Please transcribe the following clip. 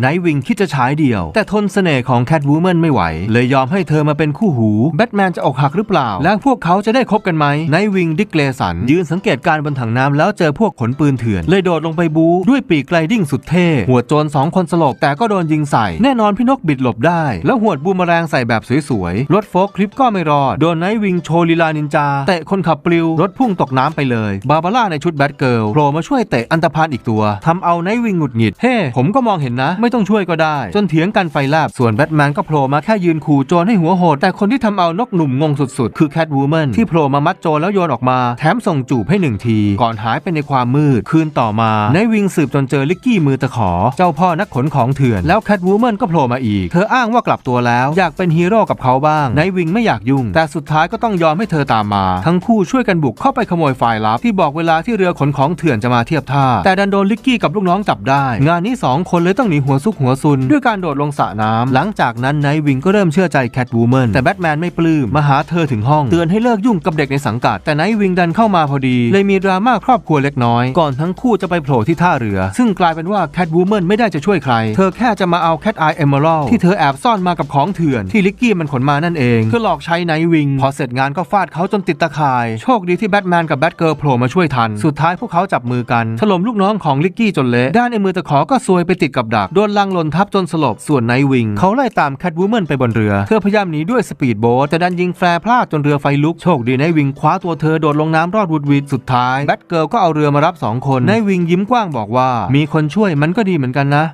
ไนท์วิงคิดจะฉายเดี่ยว แต่ทนเสน่ห์ของแคทวูแมนไม่ไหว เลยยอมให้เธอมาเป็นคู่หู แบทแมนจะอกหักหรือเปล่า และพวกเขาจะได้คบกันไหมไนท์วิงดิกเลสัน ยืนสังเกตการณ์บนถังน้ำแล้วเจอพวกขนปืนเถื่อน เลยโดดลงไปบูด้วยปีกไกลดิ้งสุดเท่ หัวโจรสองคนสลบแต่ก็โดนยิงใส่ แน่นอนพี่นกบิดหลบได้ แล้วหัวดบูมแมลงใส่แบบสวยๆรถโฟล์คลิปก็ไม่รอดโดนไนท์วิงโชว์ลีลานินจาเตะคนขับปลิว รถพุ่งตกน้ำไปเลยบาบาร่าในชุดแบทเกิลโผล่มาช่วยเตะอันตพานอีกตัวทำเอาไนท์วิงหงุดหงิดเฮ้ผมก็มองเห็นนะไม่ต้องช่วยก็ได้ จนเถียงกันไฟแลบส่วนแบทแมนก็โผล่มาแค่ยืนขู่โจรให้หัวโหด แต่คนที่ทำเอานกหนุ่มงงสุดๆ คือแคทวูแมนที่โผล่มามัดโจรแล้วโยนออกมา แถมส่งจูบให้หนึ่งที ก่อนหายไปในความมืด คืนต่อมาไนวิงสืบจนเจอลิกกี้มือตะขอ เจ้าพ่อนักขนของเถื่อน แล้วแคทวูแมนก็โผล่มาอีก เธออ้างว่ากลับตัวแล้วอยากเป็นฮีโร่กับเขาบ้างไนวิงไม่อยากยุ่ง แต่สุดท้ายก็ต้องยอมให้เธอตามมา ทั้งคู่ช่วยกันบุกเข้าไปขโมยไฟล์ลับที่บอกเวลาที่เรือขนของเถื่อนจะมาเทียบท่า แต่ดันโดนลิกกี้กับลูกน้องจับได้ งานนี้สองคนเลยต้องหนีหัวซุกหัวซุน ด้วยการโดดลงสระน้ำหลังจากนั้นไนท์วิงก็เริ่มเชื่อใจแคทวูแมนแต่แบทแมนไม่ปลื้มมาหาเธอถึงห้องเตือนให้เลิกยุ่งกับเด็กในสังกัด แต่ไนท์วิงดันเข้ามาพอดี เลยมีดราม่าครอบครัวเล็กน้อย ก่อนทั้งคู่จะไปโผล่ที่ท่าเรือ ซึ่งกลายเป็นว่าแคทวูแมนไม่ได้จะช่วยใคร เธอแค่จะมาเอาแคทไอเอเมอรัลที่เธอแอบซ่อนมากับของเถื่อนที่ลิกกี้มันขนมานั่นเองเพื่อหลอกใช้ไนท์วิงพอเสร็จงานก็ฟาดเขาจนติดตะข่าย โชคดีที่แบทแมนกับแบทเกิร์ลโผล่มาช่วยทัน สุดท้ายพวกเขาจับมือกันถล่มลูกน้องของลิกกี้จนเละด้านไอ้มือตะขอก็ซวยไปติดกับดักโดนลังหล่นทับจนสลบ ส่วนไนท์วิง เขาไล่ตามแคทวูแมนไปบนเรือ เธอพยายามหนีด้วยสปีดโบ๊ทแต่ดันยิงแฟร์พลาดจนเรือไฟลุก โชคดีไนท์วิงคว้าตัวเธอโดดลงน้ำรอดวุดวิดสุดท้ายแบทเกิลก็เอาเรือมารับสองคนไนท์วิงยิ้มกว้างบอกว่า มีคนช่วยมันก็ดีเหมือนกันนะ